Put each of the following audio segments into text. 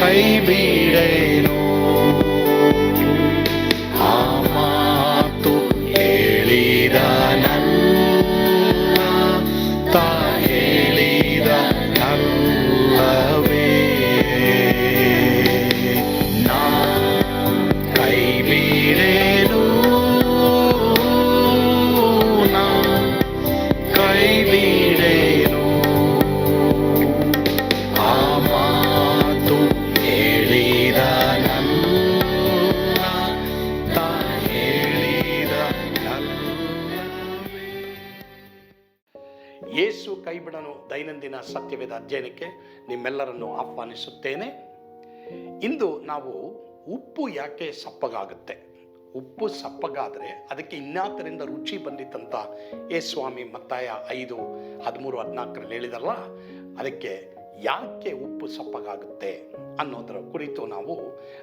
Baby. ನಿಮ್ಮೆಲ್ಲರನ್ನು ಆಹ್ವಾನಿಸುತ್ತೇನೆ. ಇಂದು ನಾವು ಉಪ್ಪು ಯಾಕೆ ಸಪ್ಪಗಾಗುತ್ತೆ? ಉಪ್ಪು ಸಪ್ಪಗಾದರೆ ಅದಕ್ಕೆ ಇನ್ನಾತರಿಂದ ರುಚಿ ಬಂದಿತ್ತಂತ ಏ ಸ್ವಾಮಿ ಮತ್ತಾಯ ಐದು ಹದಿಮೂರು ಹದಿನಾಲ್ಕರಲ್ಲಿ ಹೇಳಿದಲ್ಲ ಅದಕ್ಕೆ ಯಾಕೆ ಉಪ್ಪು ಸಪ್ಪಗಾಗುತ್ತೆ ಅನ್ನೋದರ ಕುರಿತು ನಾವು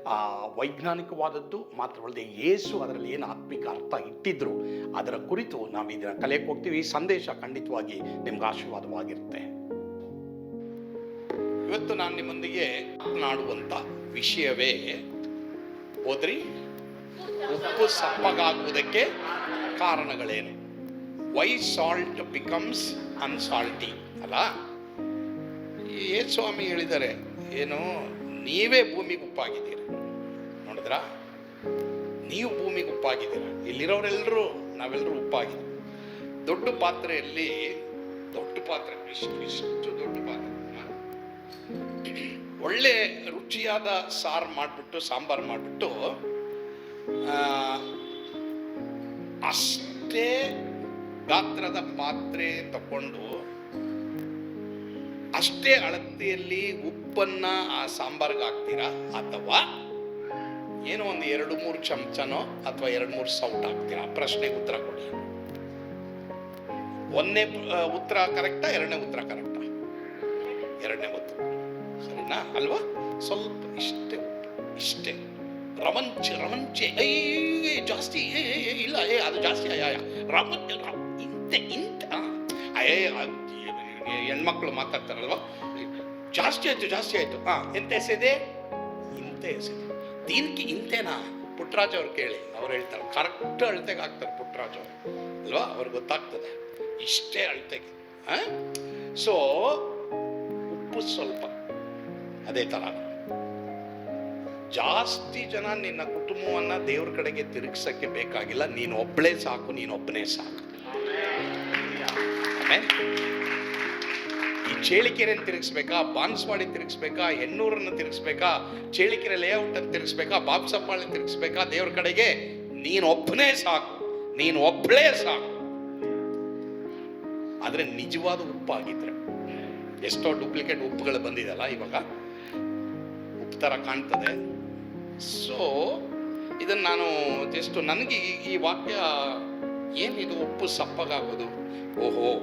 ಆ, ವೈಜ್ಞಾನಿಕವಾದದ್ದು ಮಾತ್ರವಲ್ಲದೆ ಏಸು ಅದರಲ್ಲಿ ಏನು ಆತ್ಮಿಕ ಅರ್ಥ ಇಟ್ಟಿದ್ರು ಅದರ ಕುರಿತು ನಾವು ಇದನ್ನು ಕಲಿಯಕ್ಕೆ ಹೋಗ್ತೀವಿ. ಈ ಸಂದೇಶ ಖಂಡಿತವಾಗಿ ನಿಮ್ಗೆ ಆಶೀರ್ವಾದವಾಗಿರುತ್ತೆ. ಇವತ್ತು ನಾನು ನಿಮ್ಮೊಂದಿಗೆ ಮಾತನಾಡುವಂಥ ವಿಷಯವೇ ಹೋದ್ರಿ? ಉಪ್ಪು ಸಪ್ಪಗಾಗುವುದಕ್ಕೆ ಕಾರಣಗಳೇನು? ವೈ ಸಾಲ್ಟ್ ಬಿಕಮ್ಸ್ ಅನ್ಸಾಲ್ಟಿ ಅಲ್ಲ? ಏ ಸ್ವಾಮಿ ಹೇಳಿದ್ದಾರೆ? ಏನು, ನೀವೇ ಭೂಮಿಗೆ ಉಪ್ಪಾಗಿದ್ದೀರ. ನೋಡಿದ್ರಾ? ನೀವು ಭೂಮಿಗೆ ಉಪ್ಪಾಗಿದ್ದೀರ. ಇಲ್ಲಿರೋರೆಲ್ಲರೂ ನಾವೆಲ್ಲರೂ ಉಪ್ಪಾಗಿದ್ದೀವಿ. ದೊಡ್ಡ ಪಾತ್ರೆಯಲ್ಲಿ, ದೊಡ್ಡ ಪಾತ್ರೆ, ಇಷ್ಟು ಇಷ್ಟು ದೊಡ್ಡ ಪಾತ್ರೆ? ಒಳ್ಳೆ ರುಚಿಯಾದ ಸಾರು ಮಾಡಿಬಿಟ್ಟು, ಸಾಂಬಾರು ಮಾಡಿಬಿಟ್ಟು ಅಷ್ಟೇ ಗಾತ್ರದ ಪಾತ್ರೆ ತಗೊಂಡು ಅಷ್ಟೇ ಅಳತೆಯಲ್ಲಿ ಉಪ್ಪನ್ನ ಆ ಸಾಂಬಾರ್ಗೆ ಹಾಕ್ತೀರಾ? ಅಥವಾ ಏನೋ ಒಂದು ಎರಡು ಮೂರು ಚಮಚನೋ ಅಥವಾ ಎರಡು ಮೂರು ಸೌಟ್ ಹಾಕ್ತೀರಾ? ಪ್ರಶ್ನೆಗೆ ಉತ್ತರ ಕೊಡಿ. ಒಂದನೇ ಉತ್ತರ ಕರೆಕ್ಟಾ? ಎರಡನೇ ಉತ್ತರ ಕರೆಕ್ಟಾ? ಎರಡನೇ ಒತ್ತು ಸರಿನಾ? ಅಲ್ವಾ? ಸ್ವಲ್ಪ ಇಷ್ಟೇ ಇಷ್ಟೇ. ರಮಂಚ, ರಮಂಚೆ. ಏ ಜಾಸ್ತಿ, ಏ ಇಲ್ಲ, ಏ, ಅದು ಜಾಸ್ತಿ ರಮಂಚ ಇಂತೆ, ಇಂತ ಏ ಹೆಣ್ಮಕ್ಳು ಮಾತಾಡ್ತಾರಲ್ವಾ? ಜಾಸ್ತಿ ಆಯ್ತು ಜಾಸ್ತಿ ಆಯ್ತು. ಹಾ ಎಂತ ಎಸೆದೆ? ಇಂತೆ ಎಸೆದೆ. ದೀನ್ಕಿ ಇಂತೇನಾ? ಪುಟ್ಟರಾಜ್ ಅವ್ರು ಕೇಳಿ. ಅವ್ರು ಹೇಳ್ತಾರೆ, ಕರೆಕ್ಟ್ ಅಳ್ತೆಗೆ ಹಾಕ್ತಾರೆ ಪುಟ್ಟರಾಜ್ ಅವರು. ಅಲ್ವಾ? ಅವ್ರಿಗೆ ಗೊತ್ತಾಗ್ತದೆ. ಇಷ್ಟೇ ಅಳತೆಗೆ. ಸೊ ಉಪ್ಪು ಸ್ವಲ್ಪ. ಅದೇ ಥರ ಜಾಸ್ತಿ ಜನ ನಿನ್ನ ಕುಟುಂಬವನ್ನ ದೇವ್ರ ಕಡೆಗೆ ತಿರುಗಿಸಕ್ಕೆ ಬೇಕಾಗಿಲ್ಲ. ನೀನು ಒಬ್ಬಳೇ ಸಾಕು, ನೀನು ಒಬ್ಬನೇ ಸಾಕು. ಈ ಚೇಳಿಕೆರೆಯನ್ನು ತಿರುಗಿಸ್ಬೇಕಾ, ಬಾನ್ಸ್ವಾಡಿ ತಿರುಗಿಸ್ಬೇಕಾ, ಹೆಣ್ಣೂರನ್ನು ತಿರುಗಿಸ್ಬೇಕಾ, ಚೇಳಿಕೆರೆ ಲೇಔಟ್ ಅನ್ನು ತಿರುಗಿಸ್ಬೇಕಾ ಬಾಬ್ಸಪ್ಪಾಳೆ ತಿರುಗಿಸ್ಬೇಕಾ, ದೇವ್ರ ಕಡೆಗೆ ನೀನು ಒಬ್ಬನೇ ಸಾಕು, ನೀನು ಒಬ್ಬಳೇ ಸಾಕು. ಆದರೆ ನಿಜವಾದ ಉಪ್ಪಾಗಿದ್ರೆ ಎಷ್ಟೋ ಡೂಪ್ಲಿಕೇಟ್ ಉಪ್ಪುಗಳು ಬಂದಿದೆಲ್ಲ ಇವಾಗ. ಉಪ್ಪು ಥರ ಕಾಣ್ತದೆ. ಸೊ ಇದನ್ನು ನಾನು ಜಸ್ಟ್ ನನಗೆ ಈ- ಈ ವಾಕ್ಯ ಏನಿದು? ಉಪ್ಪು ಸಪ್ಪಗಾಗೋದು. ಓಹೋ,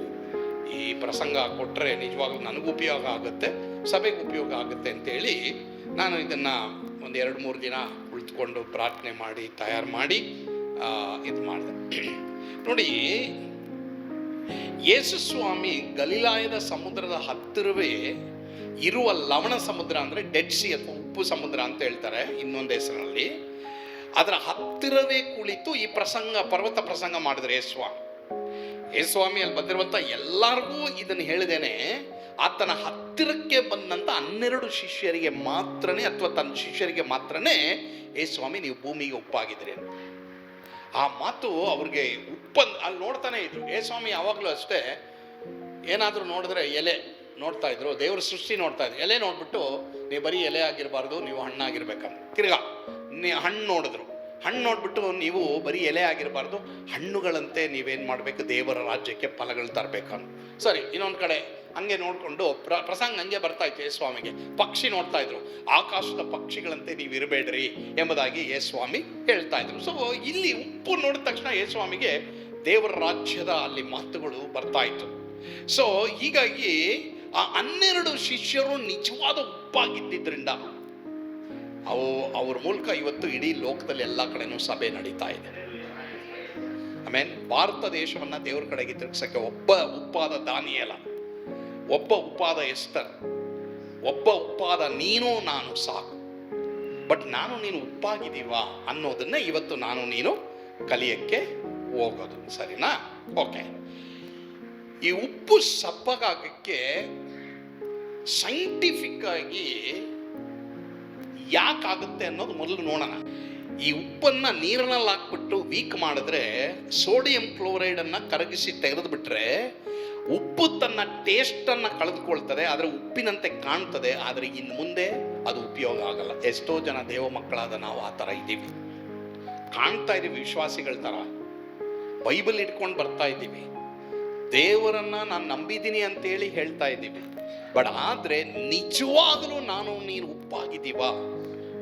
ಈ ಪ್ರಸಂಗ ಕೊಟ್ಟರೆ ನಿಜವಾಗ್ಲೂ ನನಗೂ ಉಪಯೋಗ ಆಗುತ್ತೆ, ಸಭೆಗೆ ಉಪಯೋಗ ಆಗುತ್ತೆ ಅಂತೇಳಿ ನಾನು ಇದನ್ನು ಒಂದು ಎರಡು ಮೂರು ದಿನ ಉಳಿದುಕೊಂಡು ಪ್ರಾರ್ಥನೆ ಮಾಡಿ, ತಯಾರು ಮಾಡಿ ಇದು ಮಾಡಿದೆ. ನೋಡಿ ಯೇಸು ಸ್ವಾಮಿ ಗಲೀಲಾಯದ ಸಮುದ್ರದ ಹತ್ತಿರವೇ ಇರುವ ಲವಣ ಸಮುದ್ರ ಅಂದರೆ ಡೆಡ್ ಸಿ ಅಥವಾ ಉಪ್ಪು ಸಮುದ್ರ ಅಂತ ಹೇಳ್ತಾರೆ ಇನ್ನೊಂದು ಹೆಸರಿನಲ್ಲಿ ಅದರ ಹತ್ತಿರವೇ ಕುಳಿತು ಈ ಪ್ರಸಂಗ, ಪರ್ವತ ಪ್ರಸಂಗ ಮಾಡಿದ್ರೆ ಯೇಸ್ವಾಮಿ ಯೇಸ್ವಾಮಿ ಅಲ್ಲಿ ಬಂದಿರುವಂಥ ಎಲ್ಲರಿಗೂ ಇದನ್ನು ಹೇಳಿದೇನೆ ಆತನ ಹತ್ತಿರಕ್ಕೆ ಬಂದಂಥ ಹನ್ನೆರಡು ಶಿಷ್ಯರಿಗೆ ಮಾತ್ರನೇ ಅಥವಾ ತನ್ನ ಶಿಷ್ಯರಿಗೆ ಮಾತ್ರನೇ ಯೇಸ್ವಾಮಿ ನೀವು ಭೂಮಿಗೆ ಉಪ್ಪಾಗಿದ್ರಿ ಅಂತ. ಆ ಮಾತು ಅವ್ರಿಗೆ ಉಪ್ಪನ್ ಅಲ್ಲಿ ನೋಡ್ತಾನೆ ಇದ್ರು. ಏ ಸ್ವಾಮಿ ಯಾವಾಗಲೂ ಅಷ್ಟೇ. ಏನಾದರೂ ನೋಡಿದ್ರೆ ಎಲೆ ನೋಡ್ತಾ ಇದ್ರು. ದೇವ್ರ ಸೃಷ್ಟಿ ನೋಡ್ತಾ ಇದ್ರು. ಎಲೆ ನೋಡ್ಬಿಟ್ಟು ನೀವು ಬರೀ ಎಲೆ ಆಗಿರಬಾರ್ದು, ನೀವು ಹಣ್ಣಾಗಿರ್ಬೇಕಂತ ತಿರ್ಗಾ, ನೀ ಹಣ್ಣು ನೋಡಿದ್ರು. ಹಣ್ಣು ನೋಡ್ಬಿಟ್ಟು ನೀವು ಬರೀ ಎಲೆ ಆಗಿರಬಾರ್ದು, ಹಣ್ಣುಗಳಂತೆ ನೀವೇನು ಮಾಡಬೇಕು, ದೇವರ ರಾಜ್ಯಕ್ಕೆ ಫಲಗಳು ತರಬೇಕಂತ. ಸರಿ, ಇನ್ನೊಂದು ಕಡೆ ಹಂಗೆ ನೋಡಿಕೊಂಡು ಪ್ರ ಪ್ರಸಂಗ ಹಂಗೆ ಬರ್ತಾ ಇತ್ತು ಯೇಸ್ವಾಮಿಗೆ ಪಕ್ಷಿ ನೋಡ್ತಾ ಇದ್ರು. ಆಕಾಶದ ಪಕ್ಷಿಗಳಂತೆ ನೀವು ಇರಬೇಡ್ರಿ ಎಂಬುದಾಗಿ ಯೇಸ್ವಾಮಿ ಹೇಳ್ತಾ ಇದ್ರು. ಸೊ ಇಲ್ಲಿ ಉಪ್ಪು ನೋಡಿದ ತಕ್ಷಣ ಯೇಸ್ವಾಮಿಗೆ ದೇವರ ರಾಜ್ಯದ ಅಲ್ಲಿ ಮಾತುಗಳು ಬರ್ತಾ ಇತ್ತು. ಸೊ ಹೀಗಾಗಿ ಆ ಹನ್ನೆರಡು ಶಿಷ್ಯರು ನಿಜವಾದ ಉಪ್ಪಾಗಿದ್ದರಿಂದ ಅವು ಅವ್ರ ಮೂಲಕ ಇವತ್ತು ಇಡೀ ಲೋಕದಲ್ಲಿ ಎಲ್ಲ ಕಡೆನೂ ಸಭೆ ನಡೀತಾ ಇದೆ. ಆಮೇಲೆ ಭಾರತ ದೇಶವನ್ನ ದೇವ್ರ ಕಡೆಗೆ ತಿರುಗಿಸಕ್ಕೆ ಒಬ್ಬ ಉಪ್ಪಾದ ದಾನಿಯಲ್ಲ ಒಬ್ಬ ಉಪ್ಪಾದ ಎಸ್ತರ್, ಒಬ್ಬ ಉಪ್ಪಾದ ನೀನು ನಾನು ಸಾಕು. ಬಟ್ ನಾನು ನೀನು ಉಪ್ಪಾಗಿದ್ದೀವಾ ಅನ್ನೋದನ್ನ ಇವತ್ತು ನಾನು ನೀನು ಕಲಿಯಕ್ಕೆ ಹೋಗೋದು ಸರಿನಾ? ಓಕೆ ಈ ಉಪ್ಪು ಸಪ್ಪಗಾಗಕ್ಕೆ ಸೈಂಟಿಫಿಕ್ ಆಗಿ ಯಾಕಾಗುತ್ತೆ ಅನ್ನೋದು ಮೊದಲು ನೋಡೋಣ. ಈ ಉಪ್ಪನ್ನ ನೀರಿನಲ್ಲಿ ಹಾಕ್ಬಿಟ್ಟು ವೀಕ್ ಮಾಡಿದ್ರೆ ಸೋಡಿಯಂ ಕ್ಲೋರೈಡ್ ಅನ್ನ ಕರಗಿಸಿ ತೆಗೆದು ಬಿಟ್ರೆ ಉಪ್ಪು ತನ್ನ ಟೇಸ್ಟ್ ಅನ್ನ ಕಳೆದುಕೊಳ್ತದೆ, ಆದರೆ ಉಪ್ಪಿನಂತೆ ಕಾಣ್ತದೆ, ಆದರೆ ಇನ್ನು ಮುಂದೆ ಅದು ಉಪಯೋಗ ಆಗಲ್ಲ. ಎಷ್ಟೋ ಜನ ದೇವ ಮಕ್ಕಳಾದ ನಾವು ಆ ಥರ ಇದ್ದೀವಿ. ಕಾಣ್ತಾ ಇದೀವಿ ವಿಶ್ವಾಸಿಗಳ ಥರ. ಬೈಬಲ್ ಇಟ್ಕೊಂಡು ಬರ್ತಾ ಇದ್ದೀವಿ. ದೇವರನ್ನ ನಾನು ನಂಬಿದ್ದೀನಿ ಅಂತೇಳಿ ಹೇಳ್ತಾ ಇದ್ದೀವಿ. ಬಟ್ ಆದ್ರೆ ನಿಜವಾಗಲೂ ನಾನು ನೀನು ಉಪ್ಪಾಗಿದ್ದೀವಾ?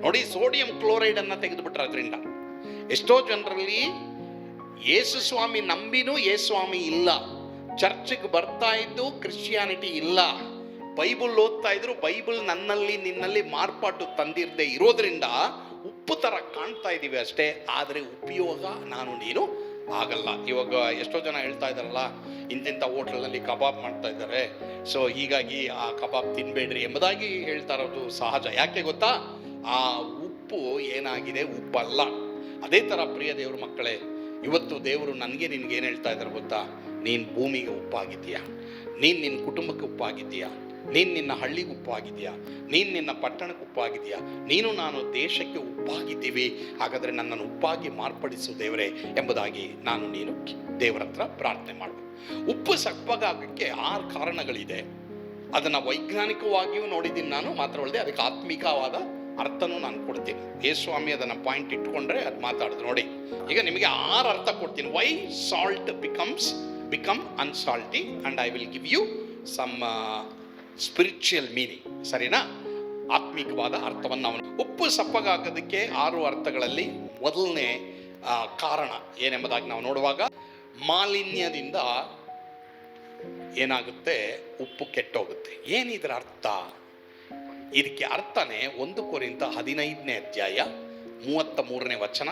ನೋಡಿ, ಸೋಡಿಯಂ ಕ್ಲೋರೈಡ್ ಅನ್ನ ತೆಗೆದುಬಿಟ್ರೆ ಅದರಿಂದ. ಎಷ್ಟೋ ಜನರಲ್ಲಿ ಯೇಸು ಸ್ವಾಮಿ ನಂಬಿನೂ ಸ್ವಾಮಿ ಇಲ್ಲ. ಚರ್ಚ್ಗೆ ಬರ್ತಾ ಇದ್ದು ಕ್ರಿಶ್ಚಿಯಾನಿಟಿ ಇಲ್ಲ. ಬೈಬಲ್ ಓದ್ತಾ ಇದ್ರು ಬೈಬಲ್ ನನ್ನಲ್ಲಿ ನಿನ್ನಲ್ಲಿ ಮಾರ್ಪಾಟು ತಂದಿರದೆ ಇರೋದ್ರಿಂದ ಉಪ್ಪು ತರ ಕಾಣ್ತಾ ಇದ್ದೀವಿ ಅಷ್ಟೇ. ಆದರೆ ಉಪಯೋಗ ನಾನು ನೀನು ಆಗಲ್ಲ. ಇವಾಗ ಎಷ್ಟೋ ಜನ ಹೇಳ್ತಾ ಇದ್ದಾರಲ್ಲ, ಇಂತಿಂಥ ಹೋಟ್ಲಲ್ಲಿ ಕಬಾಬ್ ಮಾಡ್ತಾ ಇದ್ದಾರೆ. ಸೊ ಹೀಗಾಗಿ ಆ ಕಬಾಬ್ ತಿನ್ಬೇಡ್ರಿ ಎಂಬುದಾಗಿ ಹೇಳ್ತಾ ಇರೋದು ಸಹಜ. ಯಾಕೆ ಗೊತ್ತಾ? ಆ ಉಪ್ಪು ಏನಾಗಿದೆ? ಉಪ್ಪಲ್ಲ. ಅದೇ ಥರ ಪ್ರಿಯ ದೇವ್ರ ಮಕ್ಕಳೇ, ಇವತ್ತು ದೇವರು ನನಗೆ ನಿನ್ಗೆ ಏನು ಹೇಳ್ತಾ ಇದ್ದಾರೆ ಗೊತ್ತಾ? ನೀನು ಭೂಮಿಗೆ ಉಪ್ಪಾಗಿದ್ದೀಯಾ? ನೀನು ನಿನ್ನ ಕುಟುಂಬಕ್ಕೆ ಉಪ್ಪಾಗಿದ್ದೀಯಾ? ನೀನು ನಿನ್ನ ಹಳ್ಳಿಗೆ ಉಪ್ಪಾಗಿದೆಯಾ? ನೀನು ನಿನ್ನ ಪಟ್ಟಣಕ್ಕೆ ಉಪ್ಪಾಗಿದೆಯಾ? ನೀನು ನಾನು ದೇಶಕ್ಕೆ ಉಪ್ಪಾಗಿದ್ದೀವಿ. ಹಾಗಾದರೆ ನನ್ನನ್ನು ಉಪ್ಪಾಗಿ ಮಾರ್ಪಡಿಸು ದೇವರೇ ಎಂಬುದಾಗಿ ನಾನು ನೀನು ದೇವರ ಹತ್ರ ಪ್ರಾರ್ಥನೆ ಮಾಡಬೇಕು ಉಪ್ಪು ಸಪ್ಪಗಾಗಕ್ಕೆ ಆರು ಕಾರಣಗಳಿದೆ. ಅದನ್ನು ವೈಜ್ಞಾನಿಕವಾಗಿಯೂ ನೋಡಿದ್ದೀನಿ ನಾನು ಮಾತ್ರವಲ್ಲದೆ ಅದಕ್ಕೆ ಆತ್ಮಿಕವಾದ ಅರ್ಥನೂ ನಾನು ಕೊಡ್ತೀನಿ. ಯೇಸ್ವಾಮಿ ಅದನ್ನು ಪಾಯಿಂಟ್ ಇಟ್ಕೊಂಡ್ರೆ ಅದು ಮಾತಾಡೋದು ನೋಡಿ. ಈಗ ನಿಮಗೆ ಆರು ಅರ್ಥ ಕೊಡ್ತೀನಿ. Why salt becomes become unsalty and I will give you some spiritual meaning ಸರಿನಾ? ಆತ್ಮಿಕವಾದ ಅರ್ಥವನ್ನು ಅವನು ಉಪ್ಪು ಸಪ್ಪಗಾಕೋದಕ್ಕೆ ಆರು ಅರ್ಥಗಳಲ್ಲಿ ಮೊದಲನೇ ಕಾರಣ ಏನೆಂಬುದಾಗಿ ನಾವು ನೋಡುವಾಗ ಮಾಲಿನ್ಯದಿಂದ ಏನಾಗುತ್ತೆ? ಉಪ್ಪು ಕೆಟ್ಟೋಗುತ್ತೆ. ಏನಿದ್ರ ಅರ್ಥ? ಇದಕ್ಕೆ ಅರ್ಥನೇ ಒಂದು ಕೋರಿಂದ ಹದಿನೈದನೇ ಅಧ್ಯಾಯ ಮೂವತ್ತ ಮೂರನೇ ವಚನ.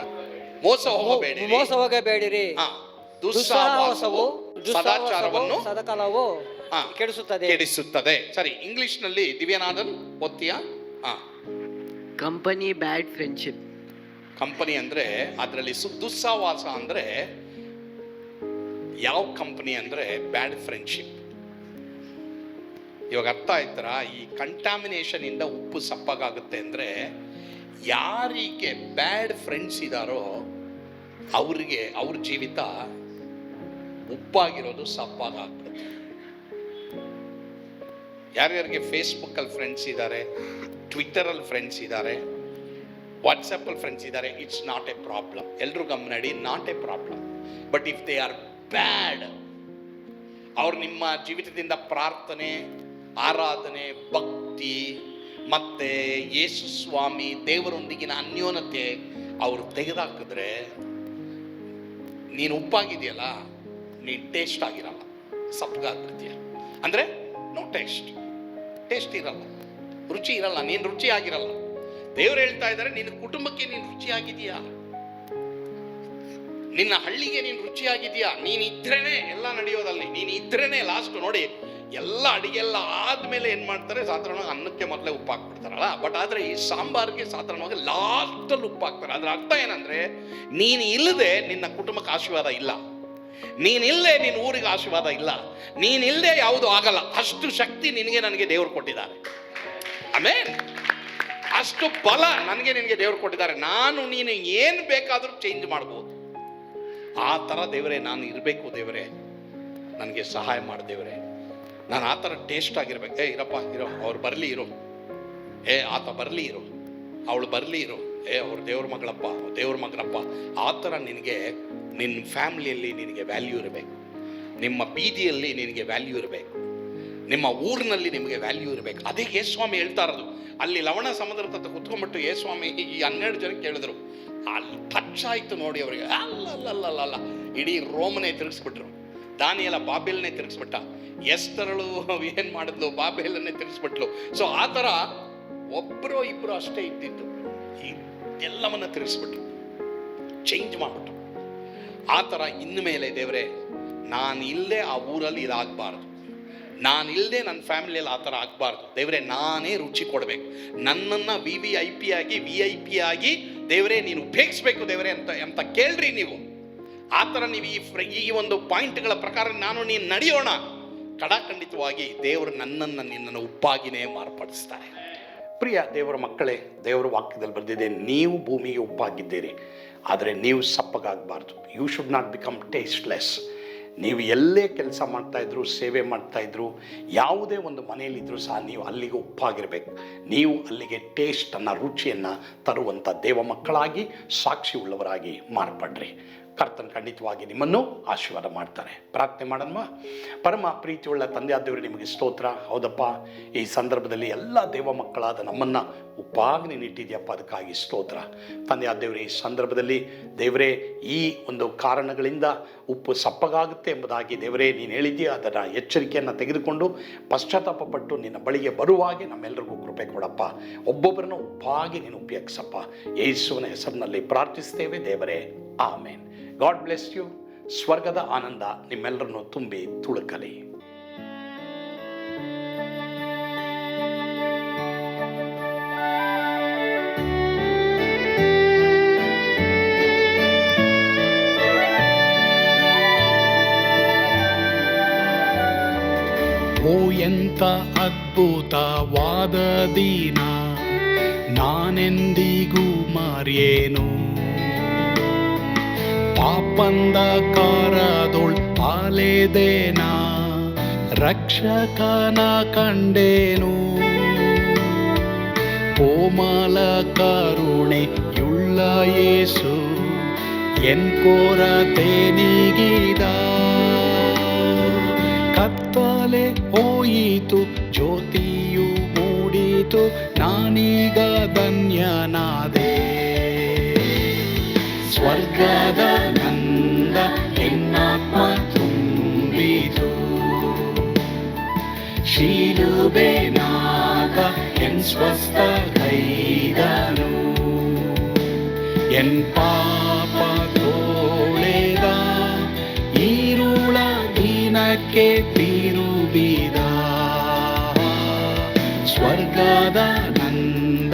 ಮೋಸ ಹೋಗಬೇಡಿ ಮೋಸ ಹೋಗಬೇಡಿರಿ. ದುಸ್ಸಾಹಸವು ಸದಾಚಾರವನ್ನು ಸದಕಾಲವು ಕೆಡಿಸುತ್ತದೆ. ಕೆಡಿಸುತ್ತದೆ. ಸರಿ ಇಂಗ್ಲಿಷ್ನಲ್ಲಿ ದಿವ್ಯನಾಥನ್ ಓದ್ತೀಯಾ ಹಾ ಕಂಪನಿ ಬ್ಯಾಡ್ ಫ್ರೆಂಡ್ಶಿಪ್ ಕಂಪನಿ ಅಂದ್ರೆ ಅದರಲ್ಲಿ ಸು ದುಸ್ಸಾವಾಸ ಅಂದ್ರೆ ಯಾವ ಕಂಪನಿ ಅಂದ್ರೆ ಬ್ಯಾಡ್ ಫ್ರೆಂಡ್ಶಿಪ್ ಇವಾಗ ಅರ್ಥ ಆಯ್ತರ? ಈ ಕಂಟಾಮಿನೇಷನ್ ಇಂದ ಉಪ್ಪು ಸಪ್ಪಗಾಗುತ್ತೆ ಅಂದ್ರೆ ಯಾರಿಗೆ ಬ್ಯಾಡ್ ಫ್ರೆಂಡ್ಸ್ ಇದಾರೋ ಅವ್ರಿಗೆ ಅವ್ರ ಜೀವಿತ ಉಪ್ಪಾಗಿರೋದು ಸಪ್ಪಾಗಾಗ್ತದೆ ಯಾರ್ಯಾರಿಗೆ ಫೇಸ್ಬುಕ್ಕಲ್ಲಿ ಫ್ರೆಂಡ್ಸ್ ಇದ್ದಾರೆ ಟ್ವಿಟ್ಟರಲ್ಲಿ ಫ್ರೆಂಡ್ಸ್ ಇದ್ದಾರೆ ವಾಟ್ಸಪ್ಪಲ್ಲಿ ಫ್ರೆಂಡ್ಸ್ ಇದ್ದಾರೆ ಇಟ್ಸ್ ನಾಟ್ ಎ ಪ್ರಾಬ್ಲಮ್ ಎಲ್ಲರೂ ಗಮನಡಿ not a problem but if they are bad ಅವ್ರು ನಿಮ್ಮ ಜೀವಿತದಿಂದ ಪ್ರಾರ್ಥನೆ, ಆರಾಧನೆ, ಭಕ್ತಿ, ಮತ್ತೆ ಯೇಸು ಸ್ವಾಮಿ ದೇವರೊಂದಿಗಿನ ಅನ್ಯೋನ್ಯತೆ ಅವರು ತೆಗೆದಾಕಿದ್ರೆ ನೀನು ಉಪ್ಪಾಗಿದೆಯಲ್ಲ, ನೀನು ಟೇಸ್ಟ್ ಆಗಿರಲ್ಲ. ಸಪ್ಪಗಾಗ್ಬಿಡ್ತೀಯ. ಅಂದರೆ ನೋ ಟೇಸ್ಟ್ ಟೇಸ್ಟ್ ಇರಲ್ಲ, ರುಚಿ ಇರಲ್ಲ, ನೀನು ರುಚಿ ಆಗಿರಲ್ಲ ದೇವ್ರು ಹೇಳ್ತಾ ಇದ್ದಾರೆ ನಿನ್ನ ಕುಟುಂಬಕ್ಕೆ ನೀನು ರುಚಿಯಾಗಿದೆಯಾ? ನಿನ್ನ ಹಳ್ಳಿಗೆ ನೀನು ರುಚಿಯಾಗಿದೆಯಾ? ನೀನು ಇದ್ರೇನೆ ಎಲ್ಲ ನಡೆಯೋದಲ್ಲಿ, ನೀನು ಇದ್ರೇನೆ ಲಾಸ್ಟ್ ನೋಡಿ, ಎಲ್ಲ ಅಡಿಗೆ ಎಲ್ಲ ಆದ್ಮೇಲೆ ಏನ್ ಮಾಡ್ತಾರೆ? ಸಾಧಾರಣವಾಗಿ ಅನ್ನಕ್ಕೆ ಮೊದಲೇ ಉಪ್ಪು ಹಾಕ್ಬಿಡ್ತಾರಲ್ಲ ಬಟ್ ಆದ್ರೆ ಈ ಸಾಂಬಾರ್ಗೆ ಸಾಧಾರಣವಾಗಿ ಲಾಸ್ಟಲ್ಲಿ ಉಪ್ಪು ಹಾಕ್ತಾರೆ ಅದ್ರ ಅರ್ಥ ಏನಂದ್ರೆ, ನೀನು ಇಲ್ಲದೆ ನಿನ್ನ ಕುಟುಂಬಕ್ಕೆ ಆಶೀರ್ವಾದ ಇಲ್ಲ. ನೀನಿಲ್ಲದೆ ನಿನ್ನ ಊರಿಗೆ ಆಶೀರ್ವಾದ ಇಲ್ಲ. ನೀನಿಲ್ಲದೆ ಯಾವುದು ಆಗಲ್ಲ. ಅಷ್ಟು ಶಕ್ತಿ ನಿನಗೆ ನನಗೆ ದೇವರು ಕೊಟ್ಟಿದ್ದಾರೆ. ಆಮೇಲೆ ಅಷ್ಟು ಬಲ ನನಗೆ ನಿನಗೆ ದೇವರು ಕೊಟ್ಟಿದ್ದಾರೆ. ನಾನು, ನೀನು ಏನು ಬೇಕಾದರೂ ಚೇಂಜ್ ಮಾಡ್ಬೋದು. ಆ ಥರ ದೇವರೇ, ನಾನು ಇರಬೇಕು ದೇವರೇ. ನನಗೆ ಸಹಾಯ ಮಾಡು ದೇವರೇ. ನಾನು ಆ ಥರ ಟೇಸ್ಟ್ ಆಗಿರ್ಬೇಕು. ಏ, ಇರಪ್ಪ, ಇರೋ. ಅವ್ರು ಬರಲಿ, ಇರೋ. ಏ, ಆತ ಬರಲಿ, ಇರೋ. ಅವಳು ಬರಲಿ, ಇರೋ. ಏ, ಅವ್ರ ದೇವ್ರ ಮಗಳಪ್ಪ ದೇವ್ರ ಮಗಳಪ್ಪ ಆ ಥರ ನಿನಗೆ ನಿನ್ನ ಫ್ಯಾಮ್ಲಿಯಲ್ಲಿ ನಿನಗೆ ವ್ಯಾಲ್ಯೂ ಇರಬೇಕು. ನಿಮ್ಮ ಬೀದಿಯಲ್ಲಿ ನಿನಗೆ ವ್ಯಾಲ್ಯೂ ಇರಬೇಕು. ನಿಮ್ಮ ಊರಿನಲ್ಲಿ ನಿಮಗೆ ವ್ಯಾಲ್ಯೂ ಇರಬೇಕು. ಅದೇ ಯೇಸ್ವಾಮಿ ಹೇಳ್ತಾ ಇರೋದು. ಅಲ್ಲಿ ಲವಣ ಸಮುದ್ರ ತತ್ತ ಕುತ್ಕೊಂಡ್ಬಿಟ್ಟು ಯೇಸ್ವಾಮಿ ಈ ಹನ್ನೆರಡು ಜನ ಕೇಳಿದ್ರು. ಅಲ್ಲಿ ಟಚ್ ಆಯ್ತು ನೋಡಿ ಅವರಿಗೆ. ಅಲ್ಲ ಇಡೀ ರೋಮನೇ ತಿರುಗಿಸ್ಬಿಟ್ರು. ದಾನಿಯೆಲ್ಲ ಬಾಬೆಲ್ನೇ ತಿರುಗಿಸ್ಬಿಟ್ಟ. ಎಷ್ಟರಳು ಏನ್ ಮಾಡಿದ್ಲು? ಬಾಬೆಲನ್ನೇ ತಿರುಗಿಸ್ಬಿಟ್ಲು. ಸೊ ಆ ಥರ ಒಬ್ಬರು ಇಬ್ಬರು ಅಷ್ಟೇ ಇದ್ದಿದ್ದು. ಇದೆಲ್ಲವನ್ನ ಎಲ್ಲವನ್ನ ತಿರುಗಿಸ್ಬಿಟ್ರು. ಚೇಂಜ್ ಮಾಡ್ಬಿಟ್ರು. ಆ ಥರ ಇನ್ಮೇಲೆ ದೇವರೇ, ನಾನು ಇಲ್ಲದೆ ಆ ಊರಲ್ಲಿ ಇದಾಗಬಾರ್ದು. ನಾನು ಇಲ್ಲದೆ ನನ್ನ ಫ್ಯಾಮಿಲಿಯಲ್ಲಿ ಆ ಥರ ಆಗಬಾರ್ದು. ದೇವರೇ, ನಾನೇ ರುಚಿ ಕೊಡಬೇಕು. ನನ್ನನ್ನು ವಿ ವಿ ಐ ಪಿ ಆಗಿ ವಿ ಐ ಪಿ ಆಗಿ ದೇವರೇ, ನೀನು ಉಪಯೋಗಿಸ್ಬೇಕು ದೇವರೇ ಅಂತ ಅಂತ ಕೇಳ್ರಿ ನೀವು. ಆ ಥರ ನೀವು ಈ ಈ ಒಂದು ಪಾಯಿಂಟ್ಗಳ ಪ್ರಕಾರ ನಾನು ನೀನು ನಡೆಯೋಣ. ಕಡಾಖಂಡಿತವಾಗಿ ದೇವರು ನನ್ನನ್ನು ನಿನ್ನನ್ನು ಉಪ್ಪಾಗಿನೇ ಮಾರ್ಪಡಿಸ್ತಾರೆ. ಪ್ರಿಯ ದೇವರ ಮಕ್ಕಳೇ, ದೇವರ ವಾಕ್ಯದಲ್ಲಿ ಬರೆದಿದೆ, ನೀವು ಭೂಮಿಗೆ ಉಪ್ಪಾಗಿದ್ದೀರಿ, ಆದರೆ ನೀವು ಸಪ್ಪಗಾಗಬಾರ್ದು. You should not become tasteless ನೀವು ಎಲ್ಲೇ ಕೆಲಸ ಮಾಡ್ತಾಯಿದ್ರು ಸೇವೆ ಮಾಡ್ತಾಯಿದ್ರು ಯಾವುದೇ ಒಂದು ಮನೆಯಲ್ಲಿದ್ದರೂ ಸಹ ನೀವು ಅಲ್ಲಿಗೆ ಉಪ್ಪಾಗಿರಬೇಕು. ನೀವು ಅಲ್ಲಿಗೆ ಟೇಸ್ಟನ್ನು ರುಚಿಯನ್ನು ತರುವಂಥ ದೇವ ಮಕ್ಕಳಾಗಿ ಸಾಕ್ಷಿ ಉಳ್ಳವರಾಗಿ ಮಾರ್ಪಡ್ರಿ. ಕರ್ತನ ಖಂಡಿತವಾಗಿ ನಿಮ್ಮನ್ನು ಆಶೀರ್ವಾದ ಮಾಡ್ತಾರೆ. ಪ್ರಾರ್ಥನೆ ಮಾಡಮ್ಮ ಪರಮ ಪ್ರೀತಿಯುಳ್ಳ ತಂದೆಯಾದವರು ನಿಮಗೆ ಸ್ತೋತ್ರ. ಹೌದಪ್ಪ. ಈ ಸಂದರ್ಭದಲ್ಲಿ ಎಲ್ಲ ದೇವ ಮಕ್ಕಳಾದ ನಮ್ಮನ್ನು ಉಪಾಗ್ನಿ ನೀಟ್ಟಿದೆಯಪ್ಪ. ಅದಕ್ಕಾಗಿ ಸ್ತೋತ್ರ. ತಂದೆಯಾದೇವರೇ ಈ ಸಂದರ್ಭದಲ್ಲಿ, ದೇವರೇ, ಈ ಒಂದು ಕಾರಣಗಳಿಂದ ಉಪ್ಪು ಸಪ್ಪಗಾಗುತ್ತೆ ಎಂಬುದಾಗಿ ದೇವರೇ, ನೀನು ಹೇಳಿದ್ದೀಯ. ಅದರ ಎಚ್ಚರಿಕೆಯನ್ನು ತೆಗೆದುಕೊಂಡು ಪಶ್ಚಾತ್ತಾಪಪಟ್ಟು ನಿನ್ನ ಬಳಿಗೆ ಬರುವಾಗೆ ನಮ್ಮೆಲ್ಲರಿಗೂ ಕೃಪೆ ಕೊಡಪ್ಪ. ಒಬ್ಬೊಬ್ಬರನ್ನು ಉಪ್ಪಾಗಿ ನೀನು ಉಪಯೋಗಿಸಪ್ಪ. ಯೇಸುವಿನ ಹೆಸರಿನಲ್ಲಿ ಪ್ರಾರ್ಥಿಸ್ತೇವೆ ದೇವರೇ. ಆಮೇನ್. ಗಾಡ್ ಬ್ಲೆಸ್ ಯು ಸ್ವರ್ಗದ ಆನಂದ ನಿಮ್ಮೆಲ್ಲರನ್ನು ತುಂಬಿ ತುಳುಕಲಿ. ಓ ಎಂತ ಅದ್ಭುತವಾದ ದಿನ ನಾನೆಂದಿಗೂ ಮರೆಯೇನು? ಪಾಪಂದ ಕಾರದೊಳ್ ಪಾಲೆದೇನ ರಕ್ಷಕನ ಕಂಡೇನು? ಕೋಮಲ ಕರುಣೆ ಯುಳ್ಳ ಯೇಸು ಎನ್ ಕೊರತೆ ನೀಗಿದ? ಕತ್ತಲೆ ಹೋಯಿತು, ಜ್ಯೋತಿಯು ಮೂಡಿತು, ನಾನೀಗ ಧನ್ಯನಾದೆ. ಸ್ವರ್ಗದ ನಂದ ಎನ್ನಾತ್ಮ ತುಂಬಿತು. ಶಿಲುಬೆನಾಗ ಎನ್ ಸ್ವಸ್ಥ ಕೈದನು. ಎನ್ ಪಾಪ ತೋಳೆದ ಈರುಳ ದಿನಕ್ಕೆ ತಿರುಬಿದ ಸ್ವರ್ಗದ ನಂದ